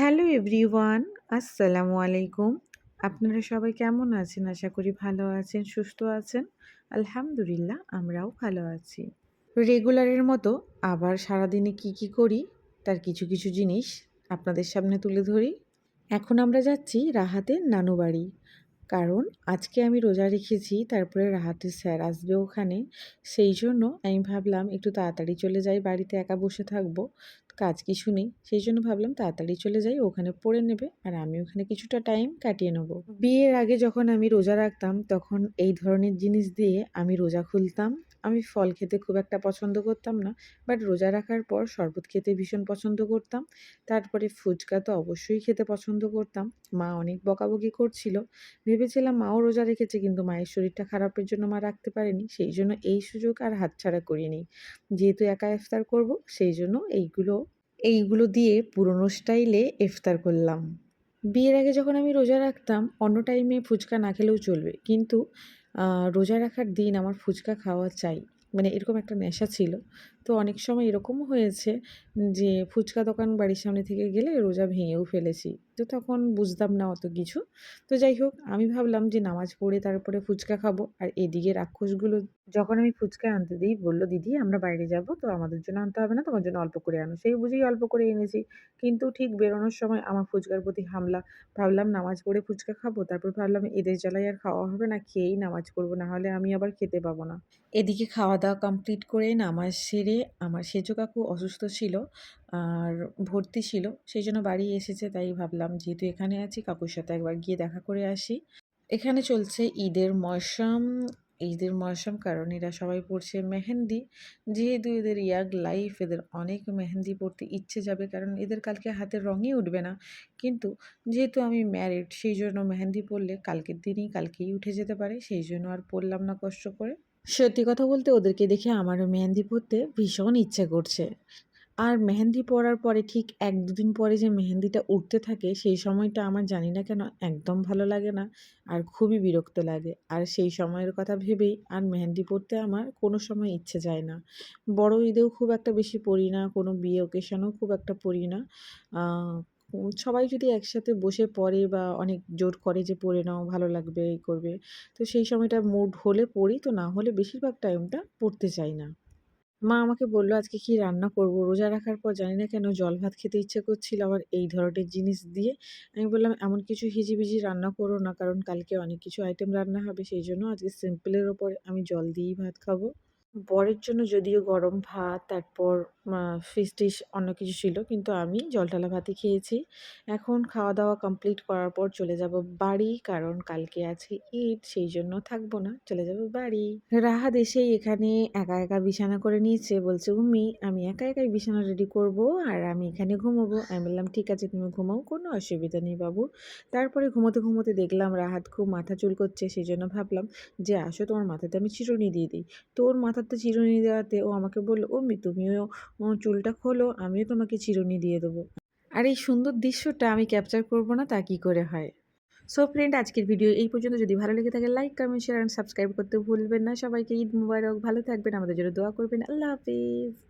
Hello everyone, আসসালামু আলাইকুম। আপনারা সবাই কেমন আছেন? আশা করি ভালো আছেন, সুস্থ আছেন। আলহামদুলিল্লাহ, আমরাও ভালো আছি। রেগুলারের মতো আবার সারাদিনে কি কি করি, তার কিছু কিছু জিনিস আপনাদের সামনে তুলে ধরি। এখন আমরা যাচ্ছি রাহাতের নানু বাড়ি। কারণ আজকে আমি রোজা রেখেছি, তারপরে রাহাতে স্যার আসবে ওখানে। সেই জন্য আমি ভাবলাম একটু তাড়াতাড়ি চলে যাই, বাড়িতে একা বসে থাকব। কাজ কিছু নেই, সেই জন্য ভাবলাম তাড়াতাড়ি চলে যাই, ওখানে পড়ে নেবে আর আমি ওখানে কিছুটা টাইম কাটিয়ে নেব। বিয়ের আগে যখন আমি রোজা রাখতাম, তখন এই ধরনের জিনিস দিয়ে আমি রোজা খুলতাম। আমি ফল খেতে খুব একটা পছন্দ করতাম না বাট রোজা রাখার পর শরবত খেতে ভীষণ পছন্দ করতাম। তারপরে ফুচকা তো অবশ্যই খেতে পছন্দ করতাম। মা অনেক বকাবকি করছিল। ভেবেছিলাম মাও রোজা রেখেছে, কিন্তু মায়ের শরীরটা খারাপের জন্য মা রাখতে পারেনি। সেই জন্য এই সুযোগ আর হাতছাড়া করিনি। যেহেতু একা ইফতার করব, সেই জন্য এইগুলো এইগুলো দিয়ে পুরনো স্টাইলে ইফতার করলাম। বিয়ের আগে যখন আমি রোজা রাখতাম, অন্য টাইমে ফুচকা না খেলেও চলবে। কিন্তু রোজা রাখার দিন আমার ফুচকা খাওয়া চাই। মানে এরকম একটা নেশা ছিল। তো অনেক সময় এরকম হয়েছে যে ফুচকা দোকান বাড়ির সামনে থেকে গেলে রোজা ভেঙেও ফেলেছি। তো তখন বুঝতাম না অত কিছু। তো যাই হোক, আমি ভাবলাম যে নামাজ পড়ে তারপরে ফুচকা খাব। আর এদিকে রাক্ষসগুলো যখন আমি ফুচকা আনতে দিই, বলল, দিদি, আমরা বাইরে যাব, তো আমাদের জন্য আনতে হবে না, তোমার জন্য অল্প করে আনো। সেই বুঝেই অল্প করে এনেছি। কিন্তু ঠিক বেরোনোর সময় আমার ফুচকার প্রতি হামলা। ভাবলাম নামাজ পড়ে ফুচকা খাব, তারপর ভাবলাম এদের জ্বালায় আর খাওয়া হবে না, খেয়েই নামাজ পড়ব, না হলে আমি আবার খেতে পাবো না। এদিকে খাওয়া দাওয়া কমপ্লিট করে নামাজ সেরে আমার সেজো কাকু অসুস্থ ছিল আর ভর্তি ছিল, সেই জন্য বাড়ি এসেছে, তাই ভাবলাম যেহেতু এখানে আছি কাকুর সাথে একবার গিয়ে দেখা করে আসি। এখানে চলছে ঈদের মরশুম ঈদের মরশুম কারণ এরা সবাই পড়ছে মেহেন্দি। যেহেতু এদের ইয়াগ লাইফ, এদের অনেক মেহেন্দি পড়তে ইচ্ছে যাবে কারণ এদের কালকে হাতের রঙই উঠবে না। কিন্তু যেহেতু আমি ম্যারিড সেই জন্য মেহেন্দি পরলে কালকের দিনই কালকেই উঠে যেতে পারে, সেই জন্য আর পড়লাম না কষ্ট করে। সত্যি কথা বলতে ওদেরকে দেখে আমারও মেহেন্দি পরতে ভীষণ ইচ্ছে করছে। আর মেহেন্দি পরার পরে ঠিক এক দুদিন পরে যে মেহেন্দিটা উঠতে থাকে, সেই সময়টা আমার জানি না কেন একদম ভালো লাগে না আর খুবই বিরক্ত লাগে। আর সেই সময়ের কথা ভেবেই আর মেহেন্দি পরতে আমার কোনো সময় ইচ্ছে যায় না। বড় ঈদেও খুব একটা বেশি পড়ি না, কোনো বিয়ে ওকেশনেও খুব একটা পড়ি না। সবাই যদি একসাথে বসে পড়ে বা অনেক জোর করে যে পড়ে নাও, ভালো লাগবে, এই করবে। তো সেই সময়টা মুড হলে পড়ি, তো না হলে বেশিরভাগ টাইমটা পড়তে চাই না। মা আমাকে বলল, আজকে কি রান্না করব? রোজা রাখার পর জানি না কেন জল ভাত খেতে ইচ্ছে করছিল আবার এই ধরনের জিনিস দিয়ে। আমি বললাম, এমন কিছু হিজিবিজি রান্না করো না, কারণ কালকে অনেক কিছু আইটেম রান্না হবে, সেই জন্য আজকে সিম্পলের ওপর আমি জল দিয়েই ভাত খাব। বরের জন্য যদিও গরম ভাত, তারপর ফিশ টিশ অন্য কিছু ছিল। কিন্তু আমি জলটালা ভাতই খেয়েছি। এখন খাওয়া দাওয়া কমপ্লিট করার পর চলে যাব বাড়ি। কারণ কালকে আছে ঈদ, সেই জন্য থাকব না। চলে যাব বাড়ি। রাহাত এসেই এখানে একা একা বিছানা করে নিয়েছে। বলছে, উম্মি, আমি একা একাই বিছানা রেডি করব আর আমি এখানে ঘুমোবো। আমি বললাম, ঠিক আছে, তুমি ঘুমাও, কোনো অসুবিধা নেই বাবু। তারপরে ঘুমোতে ঘুমোতে দেখলাম রাহাত খুব মাথা চুল করছে সেই জন্য ভাবলাম যে, আসো, তোমার মাথাতে আমি চিরুনি দিয়ে দিই। তোর মাথাতে চিরুনি দেওয়াতে ও আমাকে বলল ও মি তুমিও চুলটা খোলো, আমিও তোমাকে চিরুনি দিয়ে দেবো। আর এই সুন্দর দৃশ্যটা আমি ক্যাপচার করব না, তা কী করে হয়? সো ফ্রেন্ড আজকের ভিডিও এই পর্যন্ত। যদি ভালো লেগে থাকে like comment share and subscribe করতে ভুলবেন না। সবাইকে ঈদ মুবারক। ভালো থাকবেন। আমাদের জন্য দোয়া করবেন। আল্লাহ হাফিজ।